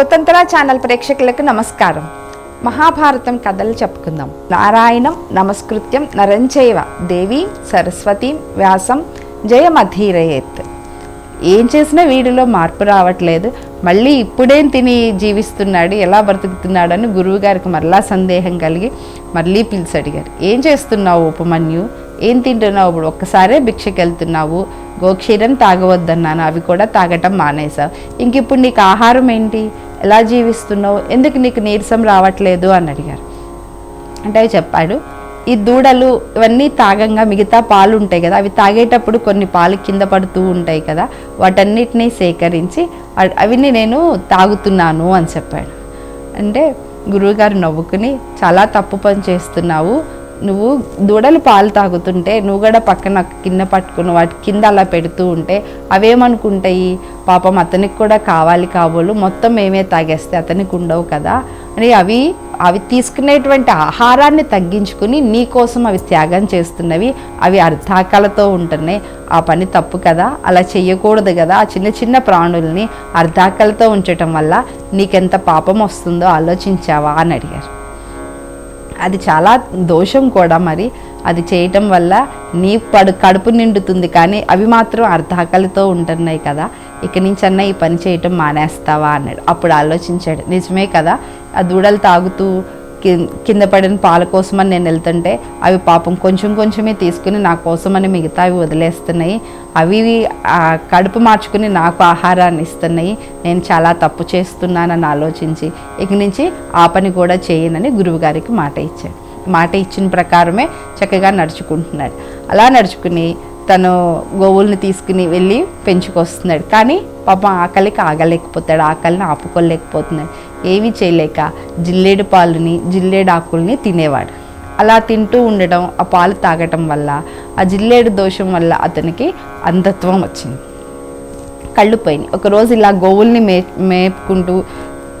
స్వతంత్ర ఛానల్ ప్రేక్షకులకు నమస్కారం. మహాభారతం కథలు చెప్పుకుందాం. నారాయణం నమస్కృత్యం నరంచైవ దేవి సరస్వతి వ్యాసం జయమధీరయేత్. ఏం చేసినా వీడిలో మార్పు రావట్లేదు. మళ్ళీ ఇప్పుడేం తిని జీవిస్తున్నాడు ఎలా బ్రతుకుతున్నాడు అని గురువు గారికి మరలా సందేహం కలిగి మళ్ళీ పిలిచి అడిగారు. ఏం చేస్తున్నావు ఉపమన్యు? ఏం తింటున్నావు ఇప్పుడు? ఒక్కసారే భిక్షకి వెళ్తున్నావు గోక్షీరం తాగవద్దన్నాను. అవి కూడా తాగటం మానేశావు. ఇంక ఇప్పుడు నీకు ఆహారం ఏంటి? ఎలా జీవిస్తున్నావు? ఎందుకు నీకు నీరసం రావట్లేదు? అని అడిగారు. అంటే అవి చెప్పాడు ఈ దూడలు ఇవన్నీ తాగంగా మిగతా పాలు ఉంటాయి కదా అవి తాగేటప్పుడు కొన్ని పాలు కింద పడుతూ ఉంటాయి కదా వాటన్నిటినీ సేకరించి అవిని నేను తాగుతున్నాను అని చెప్పాడు. అంటే గురువుగారు నవ్వుకుని చాలా తప్పు పని చేస్తున్నావు. నువ్వు దూడలు పాలు తాగుతుంటే నువ్వు కూడా పక్కన కింద పట్టుకుని వాటి కింద అలా పెడుతూ ఉంటే అవేమనుకుంటాయి? పాపం అతనికి కూడా కావాలి కాబోలు. మొత్తం మేమే తాగేస్తే అతనికి ఉండవు కదా. అని అవి అవి తీసుకునేటువంటి ఆహారాన్ని తగ్గించుకుని నీ కోసం అవి త్యాగం చేస్తున్నవి అవి అర్ధాకలతో ఉంటున్నాయి. ఆ పని తప్పు కదా. అలా చేయకూడదు కదా. ఆ చిన్న చిన్న ప్రాణుల్ని అర్ధాకలతో ఉంచటం వల్ల నీకెంత పాపం వస్తుందో ఆలోచించావా అని అడిగారు. అది చాలా దోషం కూడా మరి. అది చేయటం వల్ల నీ పడు కడుపు నిండుతుంది కానీ అవి మాత్రం అర్ధాకలితో ఉంటున్నాయి కదా. ఇక నుంచి అన్న ఈ పని చేయటం మానేస్తావా అన్నాడు. అప్పుడు ఆలోచించాడు. నిజమే కదా ఆ దూడలు తాగుతూ కింద పడిన పాల కోసమని నేను వెళ్తుంటే అవి పాపం కొంచెం కొంచెమే తీసుకుని నా కోసమని మిగతా అవి వదిలేస్తున్నాయి. అవి కడుపు మార్చుకుని నాకు ఆహారాన్ని ఇస్తున్నాయి. నేను చాలా తప్పు చేస్తున్నానని ఆలోచించి ఇక నుంచి ఆ పని కూడా చేయనని గురువుగారికి మాట ఇచ్చాడు. మాట ఇచ్చిన ప్రకారమే చక్కగా నడుచుకుంటున్నాడు. అలా నడుచుకుని తను గోవుల్ని తీసుకుని వెళ్ళి పెంచుకొస్తున్నాడు. కానీ పాపం ఆకలికి ఆగలేకపోతాడు. ఆకలిని ఆపుకోలేకపోతున్నాడు. ఏమీ చేయలేక జిల్లేడు పాలుని జిల్లేడు ఆకుల్ని తినేవాడు. అలా తింటూ ఉండడం ఆ పాలు తాగటం వల్ల ఆ జిల్లేడు దోషం వల్ల అతనికి అంధత్వం వచ్చింది. కళ్ళు పోయినాయి. ఒకరోజు ఇలా గోవుల్ని మే మేపుకుంటూ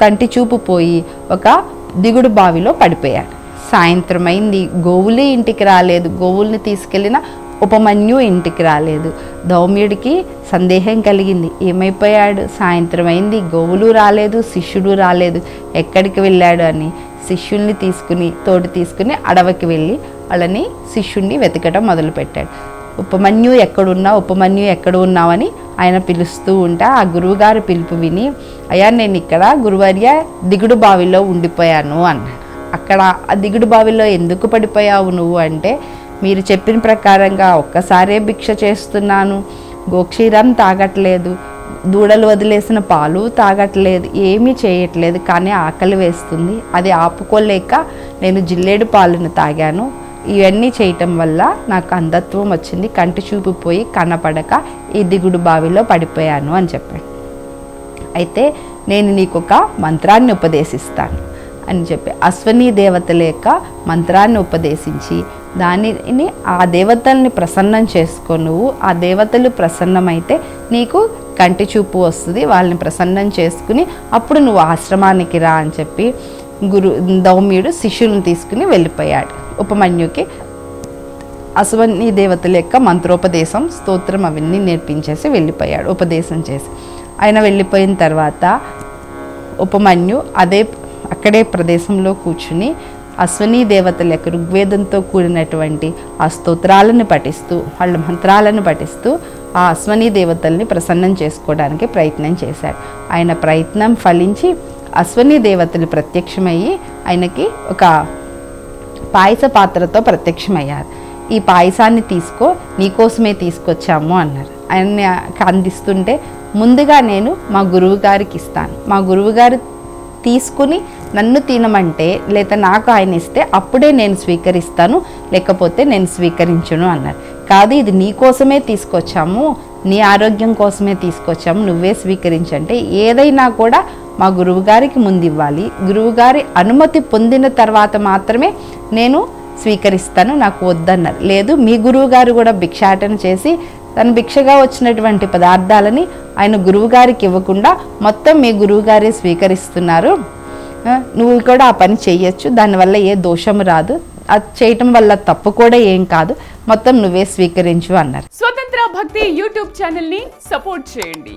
కంటి చూపు పోయి ఒక దిగుడు బావిలో పడిపోయాడు. సాయంత్రం అయింది. గోవులే ఇంటికి రాలేదు. గోవుల్ని తీసుకెళ్ళిన ఉపమన్యు ఇంటికి రాలేదు. దౌమ్యుడికి సందేహం కలిగింది. ఏమైపోయాడు? సాయంత్రం అయింది గోవులు రాలేదు శిష్యుడు రాలేదు. ఎక్కడికి వెళ్ళాడు అని. శిష్యుల్ని తీసుకుని తోడు తీసుకుని అడవికి వెళ్ళి వాళ్ళని శిష్యుణ్ణి వెతకడం మొదలుపెట్టాడు. ఉపమన్యు ఎక్కడున్నా ఉపమన్యు ఎక్కడ ఉన్నావని ఆయన పిలుస్తూ ఉంటా ఆ గురువుగారు పిలుపు విని అయ్యా నేను ఇక్కడ గురువర్య దిగుడు బావిలో ఉండిపోయాను అన్నాడు. అక్కడ ఆ దిగుడు బావిలో ఎందుకు పడిపోయావు నువ్వు? అంటే మీరు చెప్పిన ప్రకారంగా ఒక్కసారే భిక్ష చేస్తున్నాను. గోక్షీరం తాగట్లేదు. దూడలు వదిలేసిన పాలు తాగట్లేదు. ఏమీ చేయట్లేదు. కానీ ఆకలి వేస్తుంది. అది ఆపుకోలేక నేను జిల్లేడు పాలను తాగాను. ఇవన్నీ చేయటం వల్ల నాకు అంధత్వం వచ్చింది. కంటి చూపు పోయి కనపడక ఈ దిగుడు బావిలో పడిపోయాను అని చెప్పాడు. అయితే నేను నీకు ఒక మంత్రాన్ని ఉపదేశిస్తాను అని చెప్పి అశ్వనీ దేవతల యొక్క మంత్రాన్ని ఉపదేశించి దానిని ఆ దేవతల్ని ప్రసన్నం చేసుకో నువ్వు. ఆ దేవతలు ప్రసన్నమైతే నీకు కంటి చూపు వస్తుంది. వాళ్ళని ప్రసన్నం చేసుకుని అప్పుడు నువ్వు ఆశ్రమానికి రా అని చెప్పి గురు దౌమ్యుడు శిష్యులను తీసుకుని వెళ్ళిపోయాడు. ఉపమన్యుకి అశ్వని దేవతల యొక్క మంత్రోపదేశం స్తోత్రం అవన్నీ నేర్పించేసి వెళ్ళిపోయాడు ఉపదేశం చేసి. ఆయన వెళ్ళిపోయిన తర్వాత ఉపమన్యు అదే అక్కడే ప్రదేశంలో కూర్చుని అశ్వనీ దేవతల యొక్క ఋగ్వేదంతో కూడినటువంటి ఆ స్తోత్రాలను పఠిస్తూ వాళ్ళ మంత్రాలను పఠిస్తూ ఆ అశ్వనీ దేవతల్ని ప్రసన్నం చేసుకోవడానికి ప్రయత్నం చేశాడు. ఆయన ప్రయత్నం ఫలించి అశ్వనీ దేవతలు ప్రత్యక్షమయ్యి ఆయనకి ఒక పాయస పాత్రతో ప్రత్యక్షమయ్యారు. ఈ పాయసాన్ని తీసుకో నీకోసమే తీసుకొచ్చాము అన్నారు. ఆయన్ని అందిస్తుంటే ముందుగా నేను మా గురువుగారికి ఇస్తాను. మా గురువుగారు తీసుకుని నన్ను తినమంటే లేదా నాకు ఆయన ఇస్తే అప్పుడే నేను స్వీకరిస్తాను లేకపోతే నేను స్వీకరించును అన్నారు. కాదు ఇది నీ కోసమే తీసుకొచ్చాము నీ ఆరోగ్యం కోసమే తీసుకొచ్చాము నువ్వే స్వీకరించంటే ఏదైనా కూడా మా గురువుగారికి ముందు ఇవ్వాలి గురువుగారి అనుమతి పొందిన తర్వాత మాత్రమే నేను స్వీకరిస్తాను నాకు వద్దన్నారు. లేదు మీ గురువుగారు కూడా భిక్షాటన చేసి తను భిక్షగా వచ్చినటువంటి పదార్థాలని ఆయన గురువుగారికి ఇవ్వకుండా మొత్తం మీ గురువుగారే స్వీకరిస్తున్నారు. నువ్వు కూడా ఆ పని చేయొచ్చు దానివల్ల ఏ దోషం రాదు. అది చేయటం వల్ల తప్పు కూడా ఏం కాదు. మొత్తం నువ్వే స్వీకరించు అన్నారు. స్వతంత్ర స్వతంత్ర భక్తి యూట్యూబ్ ఛానల్ని సపోర్ట్ చేయండి.